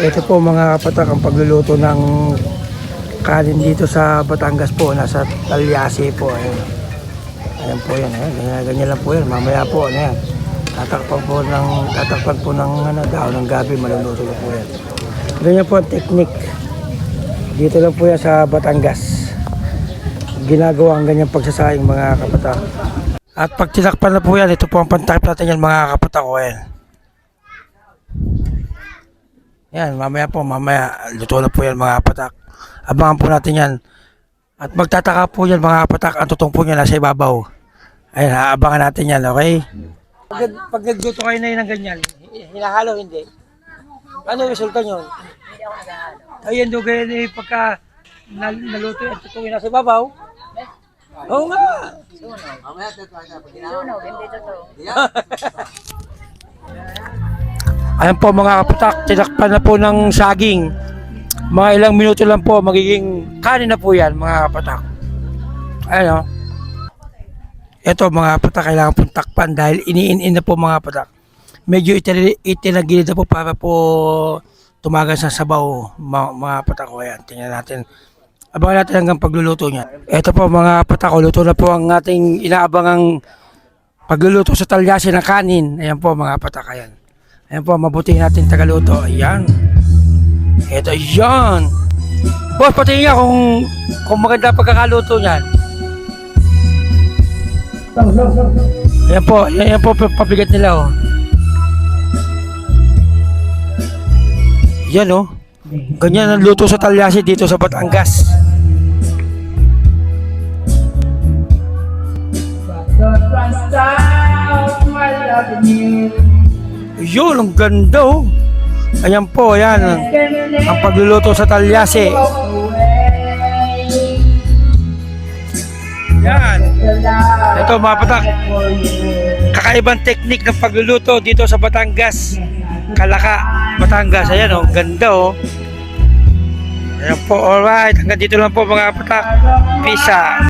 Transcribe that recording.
Ito po mga kapatak ang pagluluto ng kanin dito sa Batangas po, nasa Talyasi po. Ayan, ayan po yan, ayan, ganyan, ganyan lang po yan. Mamaya po, ano yan. Tatakpan po ng, tatakpan po ng ano, dahon ng gabi, maluluto po yan. Ganyan po ang technique. Dito lang po yan sa Batangas. Ginagawa ang ganyang pagsasayang mga kapatak. At pag tinakpan na po yan, ito po ang pantakip natin yan mga kapatak ko. Ayan. Yan, mamaya po, mamaya, luto na po yan mga kapatak. Abangan po natin yan. At magtataka po yan mga kapatak, ang tutong po niya nasa ibabaw. Ayun, aabangan natin yan, okay? Pag, pag nagluto kayo na yun ng ganyan, hinahalo hindi. Ano yung resulta nyo? Ayun, do ganyan eh, pagka nal- naluto yan, tutong yung nasa ibabaw. Oo nga. Sunog, hindi totoo. Ayan po mga kapatak, tinakpan na po ng saging. Mga ilang minuto lang po, magiging kanin na po yan mga kapatak. Ayan o. Ito mga kapatak, kailangan pong takpan dahil iniin-in na po mga kapatak. Medyo itin- itinagilid na po para po tumagas sa sabaw mga, mga kapatak ko. Ayan, tingnan natin. Abangan natin hanggang pagluluto niya. Ito po mga kapatak, ko, luto na po ang ating inaabangang pagluluto sa talyasi ng kanin. Ayan po mga kapatak, ayan. Ayan po, mabuti natin tagaluto. Ayan. Ito, yan. Boss, patingin nga kung, kung maganda pagkakaluto niyan. Ayan po, yan, yan po pa- pabigat nila, oh. Yan, oh. Ganyan ang luto sa Talyasi dito sa Batangas. Yun, ang ganda, oh. Ayan po, ayan. Ang pagluluto sa Talyasi. Yan. Ito mga patak. Kakaibang teknik ng pagluluto dito sa Batangas. Kalaka, Batangas. Ayan oh, ganda oh. Ayan po, alright. Hanggang dito lang po mga patak. Peace out.